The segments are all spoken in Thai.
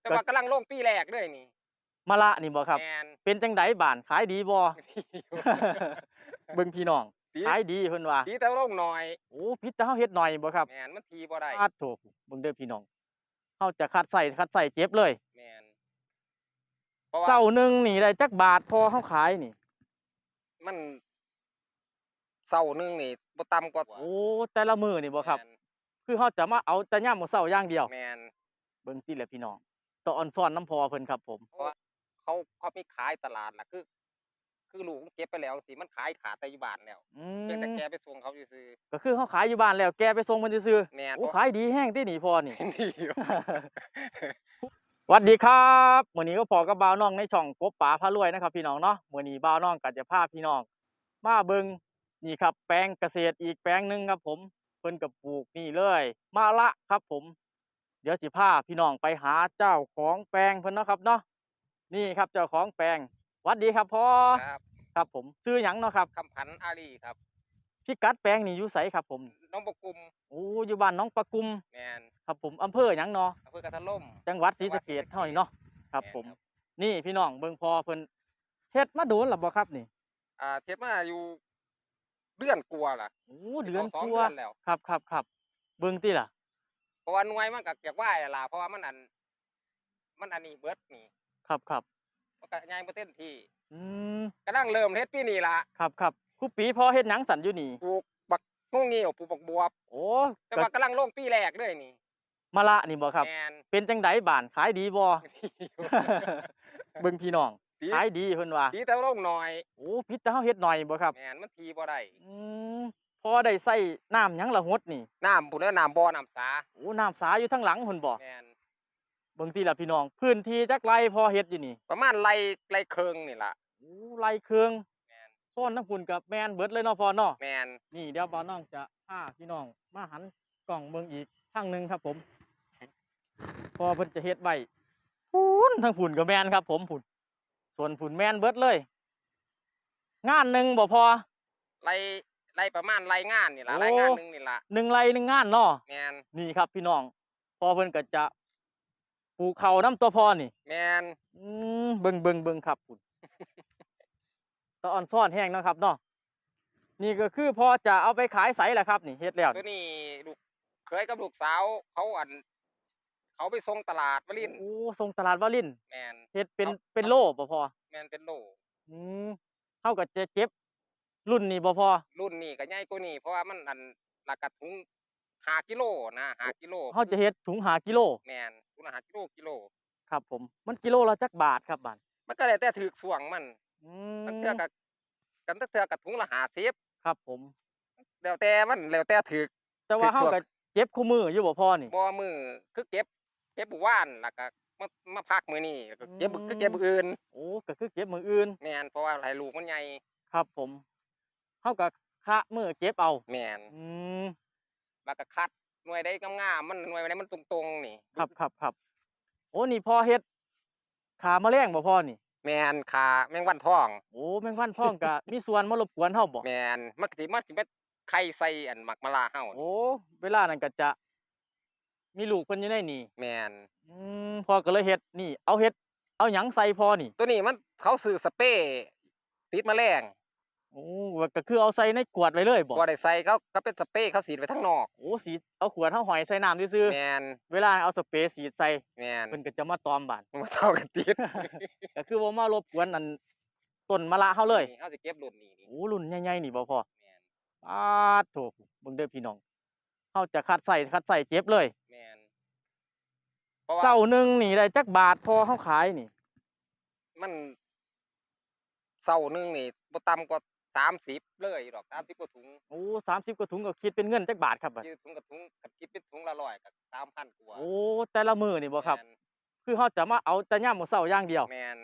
แต่ก็ว่ากำลังลงปีแรกเลยนี่มะละนี่บ่ครับ แมนเป็นจังไดบ้านขายดีบ่เบิ่งพี่น้องดีขายดีเพิ่นว่าทีแต่ลงหน่อยโอ้พิษแต่เฮาเฮ็ดหน่อยบ่ครับแมนมันทีบ่ได้คาดโถเบิ่งเด้อพี่น้องเฮาจะคัดใส่คัดใส่เจ็บเลยแมนเพราะว่าเศร้าหนึงนี่ได้จักบาทพอเฮาขายนี่ มันเสาหนึงนี่บ่ต่ำกว่าโอ้แต่ละมื้อนี่บ่ครับแม่นคือเฮาจะมาเอาแต่ยามมื้อเช้าอย่างเดียวแมนเบิ่งติแหละพี่น้องต่ ออ่อนซ้อนน้ำพอเพิ่นครับผมเพราะว่าเขาเขามีขายตลาดล่ะคือ คือลูกมันเก็บไปแล้วสิมันขายขาดแต่อยู่บ้านแล้วอืเพียงแต่มแกไปส่งเขาซื่อก็คือเฮาขายอยู่บ้านแล้วแกไปส่งเพิ่นซื่อๆ แมนๆโอ้ขายดีแฮงติหนีพอนี่ดีอยู่ สวัสดีครับมื้อนี้ก็พอกับบ่าวน้องในช่องกบป๋าพารวยนะครับพี่น้องเนาะมื้อนี้บ่าวน้องก็จะพาพี่น้อง มาเบิ่งนี่ครับ แปลงเกษตรอีกแปลงหนึงครับผม เพิ่นก็ปลูกนี่เลย มะละครับผม เดี๋ยวสิพาพี่น้องไปหาเจ้าของแปลงเพิ่นเนาะครับเนาะนี่ครับเจ้าของแปลงหวัดดีครับพ่อครับครับผมชื่อหยังเนาะครับคำพันธ์อารีครับพิกัดแปลงนี่อยู่ไสครับผมน้องบกุมโอ้อยู่บ้านน้องปะกุมแมนครับผมอำเภอหยังเนาะอำเภอกระทะล่มจังหวัดศรีจังหวัสะดเกศรีษสะเกษเท่านี้เนาะครับแม่นผมครับนี่พี่น้องเบิ่งพอเพิ่นเฮ็ดมาโดนหรือบ่ครับนี่ อ่าเทปมาอยู่เดือนกลัวาล่ะโอ้เดือนสองกเดืว่าอนแล้วครับครับครับเบิ่งติล่ะ เพราะว่าหน่วยมันก็เก็บไว้ล่ะเพราะว่ามันอัน มันอันนี้เบิดนี่ครับครับมันก็ย้ายมาเต้นที่อืมกำลังเริ่มเฮ็ดปีนี้ล่ะครับครับครูปีพอเฮ็ดหยังสั่นอยู่นี่ปลูกบักงงเงี้ยวปลูกบักบวบ โอ้แต่ก็ว่ากำลังลงปีแรกเลยนี่มะละนี่บ่ครับ แมนเป็นจังไดบ้านขายดีบ่ เบิ่งพี่น้องทีขายดีเพิ่นว่าทีแต่ลงหน่อยโอ้พิษแต่เฮาเฮ็ดหน่อยบ่ครับแมนมันทีบ่ได้อืม พอได้ใส่น้ำหยังละหดนี่น้ำพุ่นแล้วน้ำบ่อน้ำสาโอ้น้ำสาอยู่ทั้งหลังพุ่นบ่แมนเบิ่งติล่ะพี่น้อง พื้นที่จักไรพอเฮ็ดอยู่นี่ประมาณไรไรเคิงนี่ล่ะ โอ้ไรเครื่องแมนซ่อนทั้งพุ่นกับแมนเบิดเลยเนาะพอเนาะ แมนนี่เดี๋ยวบ่าวน้องจะพาพี่น้องมาหันกล่องเบิ่งอีกทางหนึงครับผม พอเพิ่นจะเฮ็ดไว้พุ่นทั้งพุ่นก็แมนครับ ผมพุ่นส่วนพุ่นแมนเบิดเลย งานหนึ่งบ่พอไร ไรประมาณไรงานนี่ล่ะโอ้ รายงานหนึงนี่ล่ะหนึ่งไรหนึ่งงานเนาะแมนนี่ครับพี่น้องพอเพิ่นก็จะปลูกเขาวน้ำตัวพอนี่ แมนอืมเบิ่งเบิ่งเบิ่งครับพุ่นตะอ่อนซ่อนแห้งเนาะครับเนาะนี่ก็คือพอจะเอาไปขายไสแหละครับ นี่เฮ็ดแล้วตัวนี้ลูกเคยกับลูกสาวเขาอัน เขาไปส่งตลาดวลินทร์โอ้ส่งตลาดวาลินแมน เฮ็ดเป็นเอา เป็นโลบ่พอแมนเป็นโลอืมเฮาก็จะเก็บ รุ่นนี้บ่พอรุ่นนี้ก็ใหญ่กว่านี้เพราะว่ามันอันหลักกระถุงห้ากิโลนะห้ากิโลเฮาจะเฮ็ดถุงหากิโลแมนถุงละห้ากิโลกิโล ครับผมมันกิโลละจักบาทครับบาทมันก็เลยแต่ถือส่วงมันอืตั้งมเทื่อกับกันตั้งเทื่อกับถุงละห้าสิบครับผมแล้วแต่มันแล้วแต่ถือแต่ว่าถือเฮาช่วงก็เก็บคู่มืออยู่บ่พอนี่บ่มือคือเก็บ เก็บบุว่านแล้วก็มามาพักมือนี่แล้วก็เก็บอืมคือเก็บมื้ออื่นโอ้ก็คือเก็บมืออื่นแมนเพราะว่าหลายลูกมันใหญ่ครับผม เฮาก็คะมือเก็บเอาแมนอืมแล้วก็คัดหน่วยได้งามๆมันหน่วยไหนมันตรงๆนี่ ครับครับครับโอ้นี่พอเฮ็ดขาแมลงบ่พอนี่ แมนขาแมงวันทอง โอ้แมงวันพ่องก็ มีส่วนมารบกวนเฮาบ่แมนมันก็สิมันสิเป็นไข่ใส่อันหมักมะลาเฮาโอ้เวลานั้นก็จะ มีลูกเพิ่นอยู่ในนี่ แมนอืมพอก็เลยเฮ็ดนี่ เอาเฮ็ด เอาหยังใส่พอนี่ ตัวนี้มันเขาซื้อสเปรย์ติดแมลง โอ้ก็คือเอาใส่ในขวดไว้เลยบ่บ่ได้ใส่เขาเขาเป็นสเปรย์เขาสีดไว้ทั้งนอกโอ้สีเอาขวดเฮาหอยใส่น้ำซื่อแมนๆเวลาเอาสเปรย์สีดใส่แมนเพิ่นก็จะมาตอมบาดมันเท่ากันติดก็คือบ่มารบกวนอันต้นมะละเฮาเลยนี่เขาสิเก็บรุ่นนี้นี่โอ้รุ่นใหญ่ๆนี่บ่พอแมนปาดโถเบิ่งเด้อพี่น้องเฮาจะคัดใส่คัดใส่เจ็บเลยแมนเพราะว่าเศร้าหนึงนี่ได้จักบาทพอเฮาขายนี่ มันเสาหนึงนี่บ่ต่ำกว่า 30เลยดอก30กว่าถุงโอ้30กว่าถุงก็คิดเป็นเงินจักบาทครับบัดยืดถุงกับถุงกับคิดเป็นถุงละร้อยกับ3,000กว่าโอ้แต่ละมื้อนี่บ่ครับแม่นคือเฮาจะมาเอาแต่ยามมื้อเช้าอย่างเดียวแมน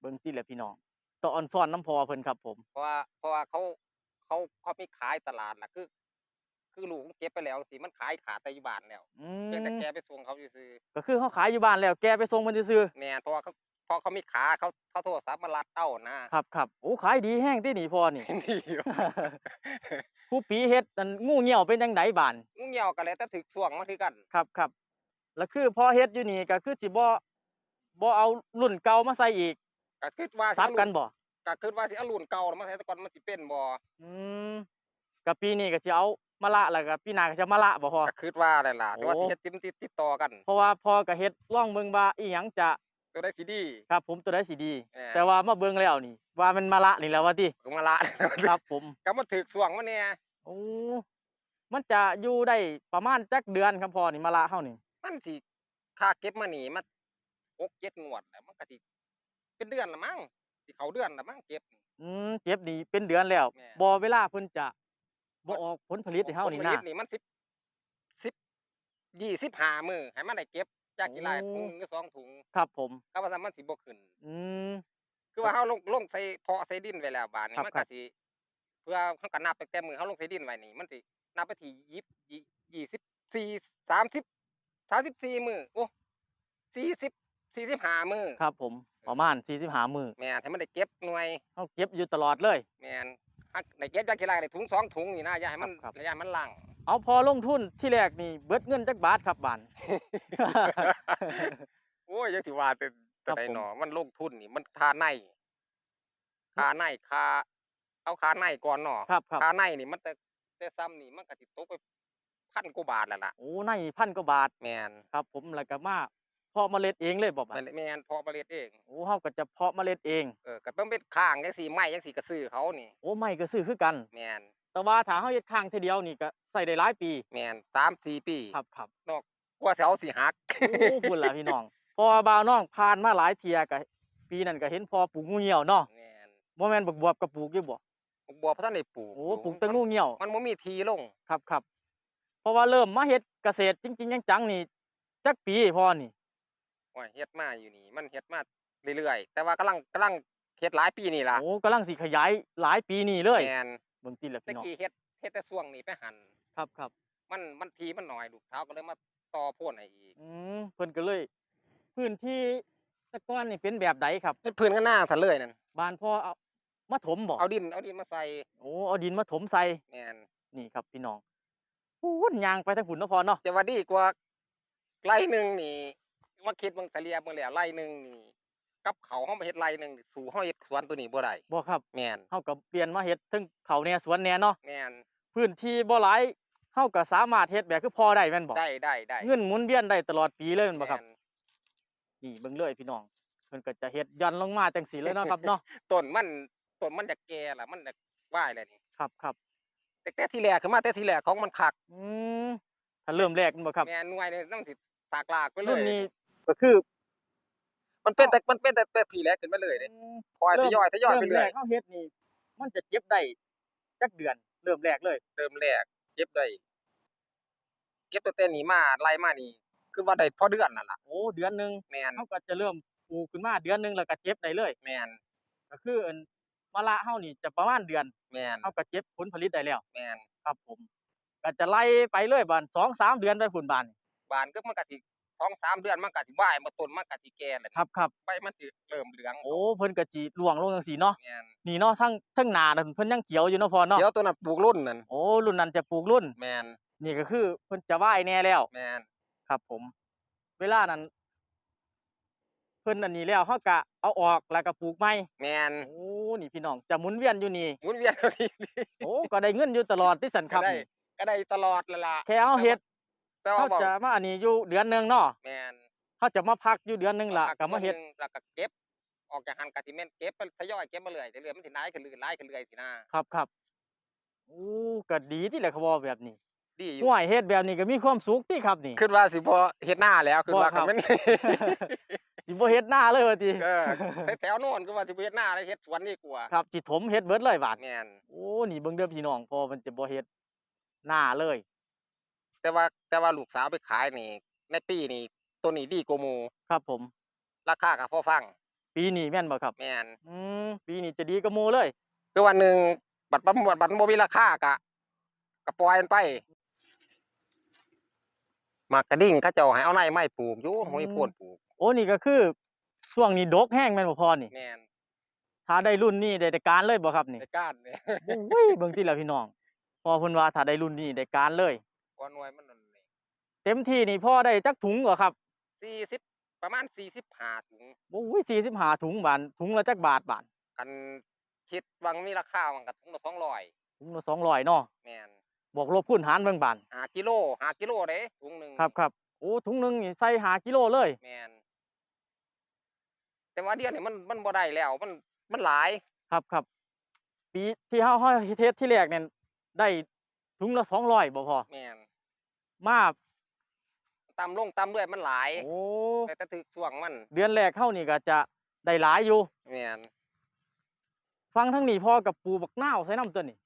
เบิ่งติแหละพี่น้องต่ออ่อนซ้อนน้ำพอเพิ่นครับผม เพราะว่าเพราะว่าเขาเขาเขามีขายตลาดล่ะคือ คือลูกมันเก็บไปแล้วสิมันขายขาดแต่อยู่บ้านแล้วอืเพียงแต่มแกไปส่งเขาซื่อก็คือเฮาขายอยู่บ้านแล้วแกไปส่งเพิ่นซื่อๆแม่นเพราะว่าเขา พอเขามีขาเขาเขาโทรศัพท์มาลัดเต้านะๆครับครับโอ้ขายดีแฮงตินี่พอนี่นี่อยู่ผู้ปีเฮ็ดอันงูเหี่ยวเป็นจังไดบานงูเหี่ยวก็แล้วแต่ถึกส่วงมาคือกันครับครับแล้วคือพอเฮ็ดอยู่นี่ก็คือสิบ่บ่เอารุ่นเก่ามาใส่อีกก็คิดว่าสิซับเอากัรุ่นบ่ก็คิดว่าสิเอารุ่นเก่ามาใส่แต่ก่อนมันสิเป็นบ่อืมกับปีนี้ก็สิเอามาละแล้วก็ปีหน้าก็จะมาละบ่พอก็คิดว่านั่นล่ะแต่ว่าโอ้สิเฮ็ดติดติดติดต่อกัน เพราะว่าพอก็เฮ็ดล่องเบิ่งว่าอีหยังจะ ตัวได้สิดี ครับผมตัวใดสิดี เออ แต่ว่ามาเบิ่งแล้วนี่ ว่ามันมาละนี่แหล้วว่าติก็มาละครับผมก็มันถึกส่วงมันเนี่ยโอ้มันจะอยู่ได้ประมาณจักเดือนครับพอนี่มาละเฮานี่ มันสิค่าเก็บมานี่มัน6 7งวดแล้วมันก็สิเป็นเดือนละมั้งสิเข้าเดือนละมั้งเก็บ อืมเก็บนี่เป็นเดือนแล้วแม่ บ่เวลาเพิ่นจะบ่ออกผลผลิตให้เฮานี่ผลผนะลิตนี่มัน10 10 25มื้อให้มันได้เก็บ จากกี่ไรโอ้ถุงหรือสองถุงครับผมก็ว่าซั่นมันสิบ่ขึ้น อืมคือว่าเฮาลงลงใส่เพาะใส่ดินไว้แล้วบาดนี้ครับมันครัก็บสิเพื่อเฮาก็นับตั้งแต่มื้อเฮาลงใส่ดินไว้นี่มันสินับไปที่ยี่ยี่ยี่สิบสี่สามสิบสามสิบสี่มื้อโอ้สี่สิบสี่สิบห้ามื้อครับ ผมประมาณ45มื้อแม่นให้มันได้เก็บหน่วยเฮาเก็บอยู่ตลอดเลย แม่นฮักได้เก็บจากกี่ไรได้ถุงสองถุงนี่นะอย่าให้มันครับอย่าให้มันลัง เอาพอลงทุนที่แรกนี่เบิดเงินจักบาทครับบาน โอ้ยยังสิว่าแต่ครัแต่บใดผมหนอมันลงทุนนี่มันค่าในค่าในค่าเอาค่าในก่อนเนาะครับครับ ค่าในนี่มันแต่แต่ซ้ำนี่มันก็สิตกไปพันกว่าบาทแล้วล่ะโอ้ในพันกว่าบาทแม่นครับ ผมแล้วก็มาเพาะเมล็ดเองเลยบ่บานั่ดนแหละแม่นเพาะเมล็ดเองโอ้เฮาก็จะเพาะเมล็ดเองเออก็ต้องเป็นข้างจังซี่ไม้จังซี่ก็ซื้อเขานี่โอ้ไม่ก็ซื้อคือกันแม่น แต่ว่าถ้าเฮาเฮ็ดข้างทีเดียวนี่ก็ใส่ได้หลายปีแม่น3 4ปีครับครับกว่าสิเอาสิหักโอ้พุ่นล่ะพี่น้องเพอบ่าวน้องผ่านมาหลายเที่ยก็ปีนั้นก็เห็นพอปลูกงูเหี่ยวเนาะแม่นบ่แม่นบักบวบก็ปลูกอยู่บ่บัวพระท่านได้ปลูกโอ้ปลูกแต่งูเหี่ยวมันบ่มีทีลงครับครับเพราะว่าเริ่มมาเฮ็ดเกษตรจริงๆจังๆนี่จักปีพอนี่โอ้ยเฮ็ดมาอยู่นี่มันเฮ็ดมาเรื่อยๆแต่ว่ากำลังกำลังเฮ็ดหลายปีนี่ล่ะโอ้กำลังสิขยายหลายปีนี่เลยแม่น เบิ่งติล่ะตะพี่น้องกี้เฮ็ดเฮ็ดแต่ช่วงนี้ไปหันครับครับมันมันทีมันน้อยลูกเท้าก็เลยมาต่อโพ่นให้อีกอืมเพิ่นก็เลย พื้นที่แตะกอนนี่เป็นแบบใดครับ เฮ็ดพื้นข้างหน้าซะเลยนั่นบ้านพ่อเอามาถมบ่เอาดินเอาดินมาใส่โอ้เอาดินมาถมใส่แม่นนี่ครับพี่น้องพูนยางไปทางฝุ่นเนาะพอเนาะจะว่าดีกว่าไร่หนึงนี่มาคิดเบิ่งทะเลียเบิ่งแล้วไร่หนึงนี่ กับเขาวเฮามาเฮ็ดไร่หนึงนี่สู่เฮาเฮ็ดสวนตัวนี้บ่ได้บ่ครับแม่นเฮาก็เปลี่ยนมาเฮ็ดทั้งเขาแหน่สวนแหน่เนาะแม่นพื้นที่บ่หลายเฮาก็สามารถเฮ็ดแบบคือพอได้แม่นบ่ได้ได้ได้เงินหมุนเวียนได้ตลอดปีเลยแม่นบ่ครับแม่นนี่เบิ่งเลยพี่น้องเพิ่นก็จะเฮ็ดหย่อนลงมาจังซี่เลยเนาะครับเนาะต้นมันต้นมันจะแก่ล่ะมันจะว่ายแล้วนี่ครับครับแต่แต่ที่แรกขึ้นมาแต่ที่แรกของมันคักอืมถ้าเริ่มแรกแม่นบ่ครับแม่นหน่วยนี่ต้องสิตากลากไปเลยรุ่นนี้ก็คือ มันเป็นแต่มันเป็นแต่แต่ทีแรกขึ้นมาเลยเด้คอยทยอยทยอยไปเริ่มเรื่แรอยกเฮาเฮ็ดนี่มันจะเก็บได้จักเดือนเริ่มแรกเลยเติมแรกเก็บได้เก็บตัวเต้นนี้มาไล่มานี่คือว่าได้พอเดือนนั่นล่ะโอ้เดือนหนึงแม่นเฮาก็จะเริ่มปลูกขึ้นมาเดือนหนึงแล้วก็เก็บได้เลยแม่นก็คืออันมะละเฮานี่จะประมาณเดือนแม่นเฮาก็เก็บผลผลิตได้แล้วแม่นครับผมก็จะไล่ไปเลยบานสองสามเดือนได้ผลบานบานก็มันก็สิ สองสามเดือนมันก็สิว่ายมาต้นมันก็สิแก่แหละครับครับใบมันสิเริ่มเหลืองโอ้เพิ่นก็สิล่วงลงจังซี่เนาะแม่นนี่เนาะทั้งทั้งหน้านั่นเพิ่นยังเขียวอยู่เนาะพอเนาะเดี๋ยวตัวนั้นปลูกรุ่นนั่นโอ้รุ่นนั้นจะปลูกรุ่น แม่นนี่ก็คือเพิ่นจะว่ายแน่แล้ว แม่นครับผม เวลานั้น เพิ่นอันนี้แล้วเฮาก็เอาออกแล้วก็ปลูกใหม่แม่นโอ้นี่พี่น้องจะหมุนเวียนอยู่นี่ หมุนเวียนเอาดีโอ้ก็ได้เงินอยู่ตลอดที่สันครับก็ได้นี่ก็ได้ตลอดแล้วล่ะแค่เอาเฮ็ด แต่ว่าเขาบอกจะมาอันนี้อยู่เดือนหนึงเนาะแม่นเขาจะมาพักอยู่เดือนหนึงล่ะก็มาเฮ็ดดือนหนึ่งแล้วก็เก็บ ออกจากหันกะสิแม่นเก็บไปทยอยเก็บมาเรื่อยเรื่อยๆมันสิหลายขึ้นเรื่อยๆหลายขึ้นเรื่อยสินะครับครับโอ้ก็ดีที่แหละครับว่าแบบนี้ดีอยู่ห่วยเฮ็ดแบบนี้ก็มีความสุขที่ครับนี่คิดว่าสิบ่เฮ็ดหน้าแล้วคิดว่าบ่ครัก็บแม่น สิบ่เฮ็ดหน้าเลยว่าติเออแถวๆโน่นคือว่าสิบ่เฮ็ดหน้าแล้วเฮ็ดสวนนี่กว่าครับสิถมเฮ็ดเบิดเลยบาด แม่นโอ้ นี่เบิ่งเด้อพี่น้องพอมันจะบ่เฮ็ดหน้าเลย แต่ว่าแต่ว่าลูกสาวไปขายนี่ ในปีนี้ตัวนี้ดีกว่าหมู่ครับผม ราคาก็พอฟังปีนี้แม่นบ่ครับแม่นอืมปีนี้จะดีกว่าหมู่เลยคือวันหนึงบัตรบัตรบัตรบ่มีราคากะก็ปล่อยมันไปหมากกระดิ่งเขาเจ้าให้เอาในไม้ปลูกอยู่บ่มีโพนปลูกโอ้นี่ก็คือช่วงนี้ดกแห้งแม่นบ่พอนี่แม่นถ้าได้รุ่นนี้ได้แต่การเลยบ่ครับนี่ในก้านเนี่ยโอ้ยเบิ่งติล่ะพี่น้องพอเพิ่นว่าถ้าได้รุ่นนี้ได้การเลย กว่าหน่วยมันนั่นนี่เต็มที่นี่พ่อได้จักถุงเหรอครับสี่สิบประมาณ45ถุงโอ้ย45ถุงบานถุงละจักบาทบาทกันคิดวังมีราคามันก็ถุงละ200ถุงละ200เนาะแม่นบวกลบคูณหารเบิ่งบาน5กิโล5กิโลเด้ถุงหนึงครับครับโอ้ถุงหนึงนี่ใส่5กิโลเลยแม่นแต่ว่าเดี๋ยวนี้มันมันบ่ได้แล้วมันมันหลายครับครับปีที่เฮาเฮาเทสที่แรกเนี่ยได้ถุงละ200บ่พอแม่น มาตามลงตามเรื่อยมันหลายโอ้แต่แต่ถึกช่วงมัน เดือนแรกเฮานี่ก็จะได้หลายอยู่แม่นฟังทั้งนี้พอกับปลูบักนาวใส่น้ำตัวนี้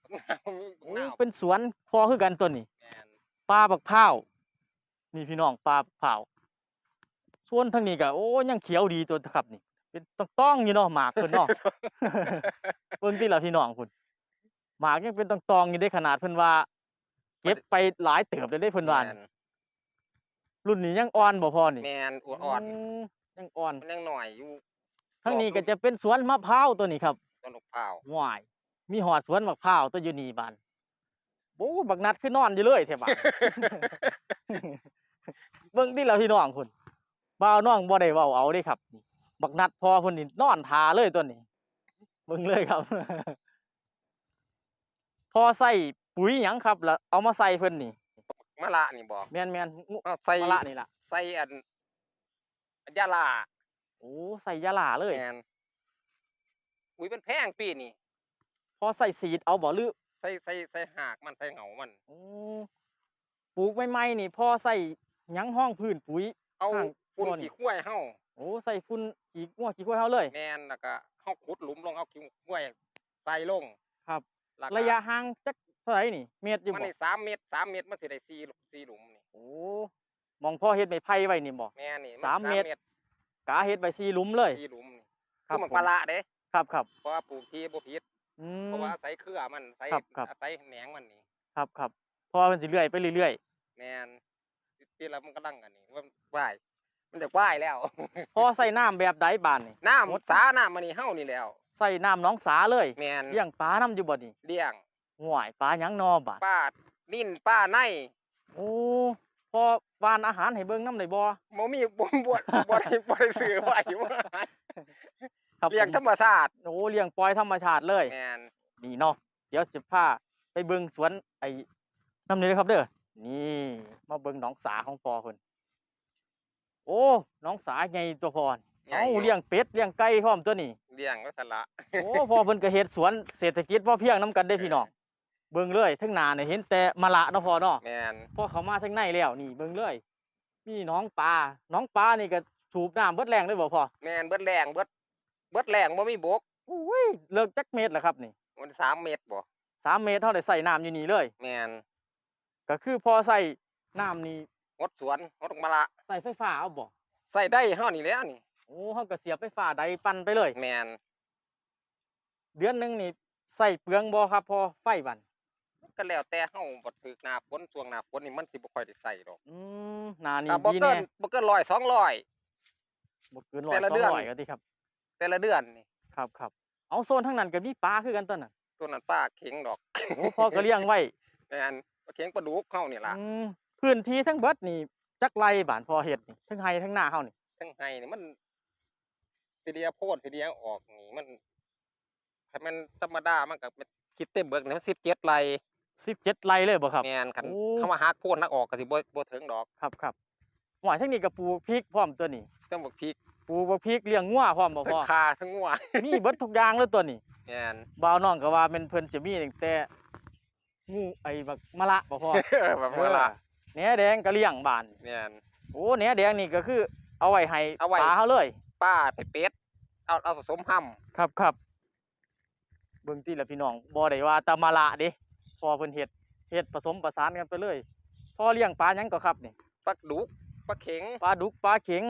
โอ้หนาวเป็นสวนพอคือกันตัวนี้แม่นปลาบักพร้าวนี่พี่น้องปลาบักพร้าวส่วนทางนี้ก็โอ้ยังเขียวดีตัวครับนี่ เป็นต้องต้องๆอยู่เนาะหมากเพิ่นเนาะเบิ่งติล่ะพี่น้องพุ่นหมากยังเป็นต้องตองๆอยู่ได้ขนาดเพิ่นว่า เก็บไปหลายเติบเลยได้เพิ่นว่าแม่นี่นรุ่นนี้ยังอ่อนบ่พอนี่แม่นอ่อนมยังอ่อนๆมันยังหน่อยอยู่ทางนี้รอบก็จะเป็นสวนมะพร้าวตัวนี้ครับต้นมะพร้าวว้ายมีหอดสวนมะพร้าวตัวอยู่นี่บานโอ้บักนัดคือนอนอยู่เลยแถบาน เบิ่งที่เราพี่น้องคุณบ่าวน้องบ่ได้เว้าเอาเด้ครับนี่บักนัดพอเพิ่นนี่นอนทาเลยตัวนี้เบิ่งเลยครับ พอใส่ ปุ๋ยหยังครับแล้วเอามาใส่เพิ่นนี่มะละนี่บอกแม่นๆงูเอาใส่มะละนี่ล่ะใส่อันอันยาลาโอ้ใส่ยาหล่าเลยแม่นอุ้ยมันแพงปีนี่พอใส่สีดเอาบ่หรือใส่ใส่ใส่หากมันใส่เหงามัน โอ้ปลูกใหม่ๆนี่พอใส่หยังห้องพื้นปุ๋ย เอาข้างปุ่นบ่นี่ ขี้ข้วยเฮาโอ้ใส่ฝุ่นขี้งัวขี้ควายเฮาเลย แม่นแล้วก็เฮาขุดหลุมลงเอาขี้ข้วยใส่ลงครับ แล้วก็ระยะห่างจัก เท่าไหร่นี่ เมตรอยู่มันบ่นี่สามเมตรสามเมตรมันสิได้สี่สี่หลุมนี่โอ้มองพ่อเฮ็ดไม้ไผ่ไว้นี่บ่ แม่นี่นสามเมตร กาเฮ็ดไว้สี่หลุมเลย สี่หลุมนี่ครับคือมันผมปลาละเด้ครับครับเพราะว่าปลูกที่บ่ผิดอืเพมราะว่าอาศัยเครือมันอาศัยครับครับ อาศัยแหนงมันนี่ครับครับเพราะว่ามันสิเลื่อยไปเรื่อยแม่นที่แล้วมันกำลังอันนี้ว่าว่ายมันจะว่ายแล้ว ๆพอใส่น้ำแบบใดบานนี่ น้ำสาน้ำมันนี่เฮานี่แล้ว ใส่น้ำหน้องสาเลยแม่นเลี้ยงปลาน้ำอยู่บ่นี่เลี้ยง ห่วยปลาหยังนอบาดป้านิ่นป้าในโอ้พอวานอาหารให้เบิ่งน้ำได้บ่บ่มีบ่บ่บ่ได้บ่ได้ซื้อไว้ว่าครับเลี้ยงผมธรรมชาติโอ้เลี้ยงปล่อยธรรมชาติเลยแม่นนี่เนาะเดี๋ยวสิพาไปเบิ่งสวนไอ้น้ำนี่เลยครับเด้อนี่มาเบิ่งหนองสาของพ่อเพิ่นโอ้หนองสาใหญ่ตัวพรเอ้าเลี้ยงเป็ดเลี้ยงไก่พร้อมตัวนี้เลี้ยงไว้ซั่นละโอ้พ่อเพิ่นก็เฮ็ดสวนเศรษฐกิจพอเพียงนํกันได้พี่น้อง เบิ่งเลยทั้งหน้านี่เห็นแต่มะละเนาะพ่อเนาะแม่นพอเข้ามาทั้งในแล้วนี่เบิ่งเลย มีหน้องปลาหน้องปลานี่ก็สูบน้ำเบิดแรงเลยบ่พ่อแม่นเบิดแรงเบิดเบิดแรงบ่มีบกอุ้ยเลิกจักเม็ดล่ะครับนี่มันสามเมตรบ่สามเมตรเฮาได้ใส่น้ำอยู่นี่เลย แม่นก็คือพอใส่น้ำนี่งดสวนงดมะละใส่ไฟฟ้าเอาบ่ใส่ได้เฮานี่แหล้วนี่โอ้เฮาก็เสียบไฟฟ้าใดปั่นไปเลย แม่นเดือนหนึงนี่ใส่เปลืองบ่ครับพอไฟบัน ก็แล้วแต่เฮาบ่ถึกหน้าฝนช่วงหน้าฝนนี่มันสิบ่ค่อยได้ใส่ดอกอืมหนานี่ถ้าบ่ดีเกิแน่นบ่เกิน100 200 บ่เกินร้อแต่ยละสอเดืงอน ร้อยก็ติครับ แต่ละเดือนนี่ครับครับเอาโซนทั้งนั้นก็มีปลาคือกันตัวนั้นตัวนั้นป้าเข็งดอกโอ้พ่อก็เลี้ยงไว้แม่นปลาเข็งปลาดุกเฮานี่ล่ะอืมพื้นที่ทั้งเบิดนี่จักไรบานพอเฮ็ดนี่ทั้งไห้ทั้งหน้าเฮานี่ทั้งไห้นี่มันสิเดียโพดสิเดียออกนี่มันถ้ามันธรรมดามันก็เป็นคิดเต็มเบิกนี่มัน17ไร่ 17ไรเลยบ่ครับ แม่นคันโอ้คำว่าหักโพดนักออกก็สิบ่บ่ถึงดอกครับครับหวายทั้งนี้ก็ปลูกพริกพร้อมตัวนี้ต้องบักพริกปลูกบักพริกเลี้ยงงัวพร้อมบ่ทั้พ่งอคาทั้งงัวมีเบิดทุกอย่างเลยตัวนี้แม่นบ่าวน้องก็ว่าแม่นเพิ่นจะมีตั้งแต่งูไอ้บักมะละบ่พ่อเออแบบเวลาแหนแดงก็เลี้ยงบ้านแม่นโอ้แหนแดงนี่ก็คือเอาไว้ให้เอาไว้ ปลาเฮาเลย ป้าไปเป็ดเอาเอาผสมห้ำ ครับครับเบิ่งติละพี่น้องบ่ได้ว่าแตะมะละเด้ พอเพิ่นเฮ็ดเฮ็ดผสมประสานกันไปเลยพอเลี้ยงปลาหยังก็ครับนี่ปลาดุกปลาเข็งปลาดุกปลาเข็ง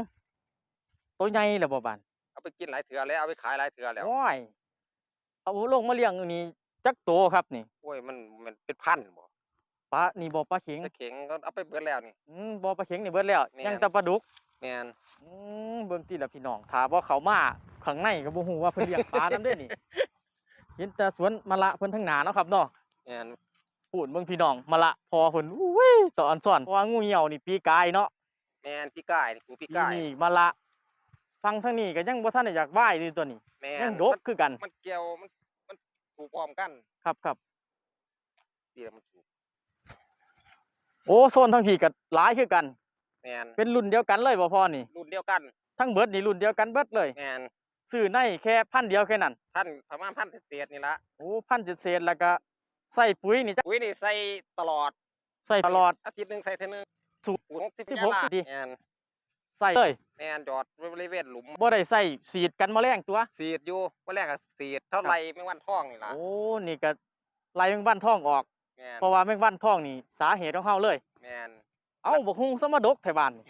ตัวใหญ่แล้วบ่บานเอาไปกินหลายเถื่อแล้วเอาไปขายหลายเถื่อแล้วโอ้ยเอาลงมาเลี้ยงอยู่นี่จักโตครับนี่โอ้ยมันมันเป็นพันบ่ปลานี่บ่ปลาเข็งปลาเข็งก็เอาไปเบิดแล้วนี่อืมบ่ปลาเข็งนี่เบิดแล้วแม่นยังแต่ปลาดุกแม่นอืมเบิ่งติละพี่น้องถ้าบ่เข้ามาข้างในก็บ่ฮู้ว่าเพิ่นเลี้ยงปลานำเด้นี่เห็นแต่สวนมะละเพิ่นทั้งหน้าเนาะครับเนาะ แม่นพูดเบิ่งพี่น้องมะละพอเพิ่นอุ้ยต่ออันซ่อนเพราะว่างูเหี่ยวนี่ปีกายเนาะแม่นพี่กายนี่กูพี่ปีกายนี้มะละฟังทางนี้ก็ยังบ่ทันได้อยากไหว้เลยตัวนี้แม่ยังนดกมันคือกัน มันเกี่ยวมันมันถูกพร้อมกันครับครับดีแล้วมันถูกโอ้โซนทางพี่ก็หลายคือกัน แม่นเป็นรุ่นเดียวกันเลยบ่พ่อนี่ รุ่นเดียวกัน ทั้งเบิดนี่รุ่นเดียวกันเบิดเลยแม่นซื้อในแค่พันเดียวแค่นั้น ท่านประมาณพันเศษๆนี่ละโอ้พันเศษๆแล้วก็ ใส่ปุ๋ยนี่จักอุ้ยนี่ใส่ตลอดใส่ตลอด อาทิตย์หนึงใส่เท่านึงสูตรหกสิบสิบยาหกละดีแม่นใส่เลยแม่นจอดบริเวณหลุมบ่ได้ใส่สีดกันแมลงตัวสีดอยู่วันแรกก็สีดเท่าไรไม่วันท่องนี่ล่ะโอ้นี่ก็ไล่แมงวันทองออกแม่นเพราะว่าแมงวันทองนี่สาเหตุของเฮาเลยแม่นเอ้าบักฮุงสมาดกไทบ้านนี่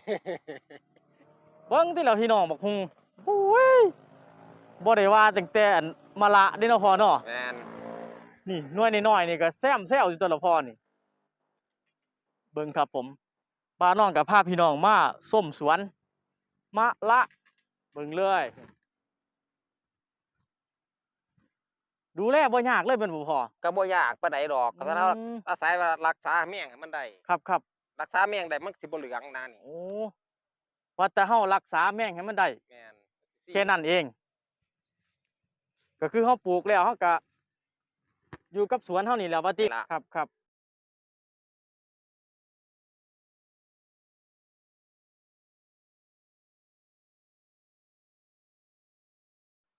เบิ่งที่เราพี่น้องบักฮุงโอ้ยบ่ได้ว่าตั้งแต่อันมะละเด้เนาะพ่อเนาะแม่น นี่หน่วยน้อยๆนี่ก็แซมแซวอยู่ตัวละพ่อนี่ เบิ่งครับผมป้าน้องกับพาพี่น้องมาส้มสวนมะละ เบิ่งเลย ดูแลบ่ยากเลยเป็นบ่พ่อ ก็บ่ยากปานใดดอกก็ถ้าเราอืม อาศัยว่ารักษาแมงให้มันได้ครับครับรักษาแมงได้มันสิบ่เหลืองนะนี่โอ้ว่าแต่เฮารักษาแม่งให้มันได้ แม่นแค่นั้นเอง ก็คือเขาปลูกแล้วเขาก็ อยู่กับสวนเท่านี้แหล้วว่าติครับครับ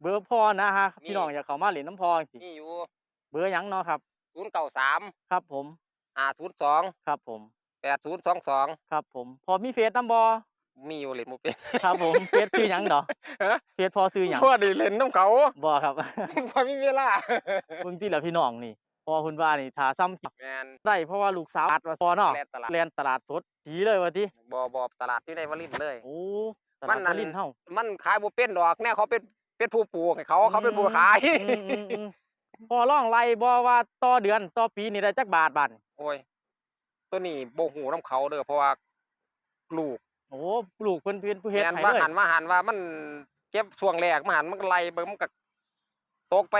เบอร์พ่อนะฮะพี่น้องอยากเข้ามาเล่นน้ำพอสินี่อยู่เบอร์หยังเนาะครับ093ครับผม502ครับผม8022ครับผม พอมีเฟซน้ำบอ มีอยู่เล่นบ่เป็นครับผมเฟซซื้อหยังเนาะฮะเฟซพอซื้อหยังพอได้เล่นน้ำเขาบอครับพอมีเวลาเบิ่งที่ละพี่น้องนี่พอคุณว่านี่ถ้าซ้ำแม่นได้เพราะว่าลูกสาวอัดว่าพอเนาะแล่นตลาดเรียนตลาดสดสีเลยว่าติบ่บ่ตลาดที่ในวลินทร์เลยโอ้ตมัลาดนนั่วนลินทร์เฮามันขายบ่เป็นดอกแน่เขาเป็นเป็นผู้ปลูกให้เขาเขาเป็นผู้ขายอืมอืมอืมพอร้องไล่บ่ว่าต่อเดือนต่อปีนี่ได้จักบาทบาทนี่โอ้ยตัวนี้บ่หูน้ำเขาเด้อเพราะว่าลูก โอ้ปลูกเพิ่นเพิ่นผู้เฮ็ดแม่นให้มาเลยหันมาหันว่ามันเก็บช่วงแรกมาหันมันก็ไล่เบิ่งมันก็ตกไป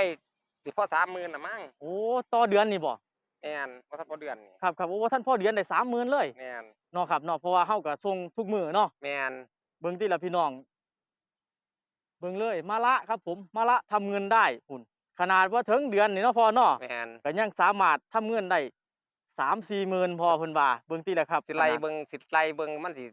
สิพอ30,000น่ะมั้งโอ้ต่อเดือนนี่บ่แม่นบ่ทันพอเดือนนี่ครับครับโอ้ว่าท่านพ่อเดือนได้30,000เลยแม่นเนาะครับเนาะเพราะว่าเฮาก็ส่งทุกมื้อเนาะแม่นเบิ่งที่ละพี่น้อง เบิ่งเลยมะละครับ ผมมะละทำเงินได้พุ่นขนาดว่าถึงเดือนนี่เนาะพ่อเนาะ แม่นก็ยังสามารถทำเงินได้3-4หมื่นพอเพิ่นว่าเบิ่งที่ละครับสิไล่ขนาดเบิ่งสิไล่เบิ่งมันสิ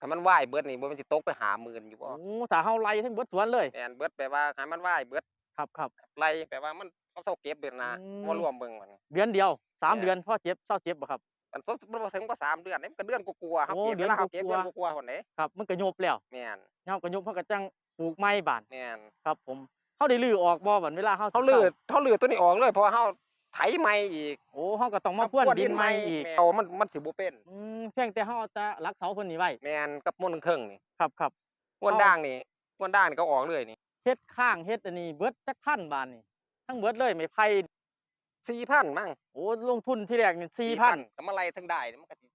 ถ้ามันว่ายเบิดนี่บ่มันสิตกไป50,000อยู่บ่โอ้ถ้าเฮาไล่ทั้งเบิดสวนเลยแม่นเบิดแปลว่าให้มันว่ายเบิดครับครับ ไล่แปลว่ามันเขาเซาเก็บเบิดนะอืม บ่รวมเบิ่งมัน เดือนเดียวสามแม่นเดือนพ่อเจ็บเศร้าเจ็บบ่ครับ มันบ่มันบ่ถึงก็สามเดือนนี่มันก็เดือนกลัวาๆเฮาโอ้เก็บเดืเวอนลาเฮาเก็บกเดืว่าอนๆกลัวาๆหั่นเด้ครับมันก็ยบแล้วแม่นเฮาก็ยบเฮาก็จังปลูกไม้บานแม่น ครับ ผมเฮาได้ลื้อออกบ่บัดเวลาเฮาเขาลืดเขาลืดตัวนี้ออกเลยเพราะว่าเขา ไถใหม่อีกโอ้เฮาก็ต้องมาพ่วนดินใหม่อีกแม่เอามันมันสิบ่เป็นอืมเพียงแต่เฮาเอาแต่รักเสาเพิ่นนี่ไว้แม่นกับม้วนครึ่งนี่ครับครับม้วนเอาด่างนี่ม้วนด่างนี่ก็ออกเลยนี่เฮ็ดข้างเฮ็ดอันนี้เบิดจักพันบาทนี่ทั้งเบิดเลยไม้ไผ่4,000มั้งโอ้ลงทุนที่แรกนี่4,000ก็มาไล่ทั้งได้นี่มันก็สิ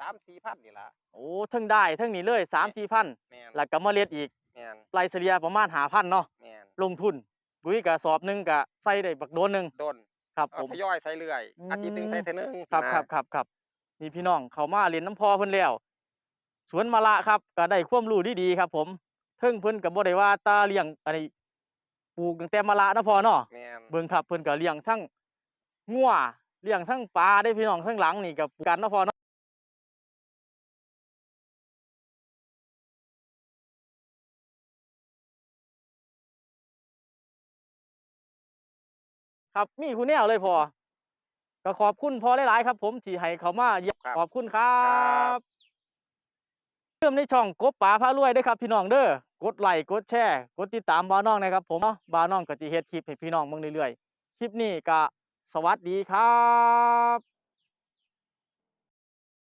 3 4,000นี่ล่ะโอ้เทั้งได้เทั้งนี้เลย3-4,000แม่นแล้วก็เมล็ดอีกแม่นไร่เฉลี่ยประมาณ5,000เนาะแม่นลงทุนปุ๋ยก็สอบหนึงก็ใส่ได้บักโดนหนึงโดน ครับเอาผม ทยอยใส่เรื่อย อืม อาทิตย์หนึงใส่เท่อนึงครับนะครับครับครับนี่พี่น้องเขามาเรียนน้ำพอเพิ่นแล้วสวนมะละครับก็ได้ความรู้ดีๆครับ ผมเพิ่งเพิ่นก็บ่ได้ว่าตาเลี้ยงอันนี้ปลูกตั้งแต่มะละเนาะพอเนาะแม่นเบิ่งครับเพิ่นก็เลี้ยงทั้งงัวเลี้ยงทั้งปลาได้พี่น้องทั้งหลังนี่ก็ปลูกกันเนาะพอเนาะ ครับมีผู้แนวเลยพอก็ขอบคุณพอหลายๆครับ ผมที่ให้เขามาเยี่ยมครับขอบคุณครัครับบเริ่มในช่องกบป่าพารวยเด้อครับ พี่น้องเด้อกดไลค์กดแชร์กดติดตามบ่าวน้องนะครับ ผมเนาะบ่าวน้องก็สิเฮ็ดคลิปให้พี่น้องเบิ่งเรื่อยๆคลิปนี้ก็สวัสดีครับ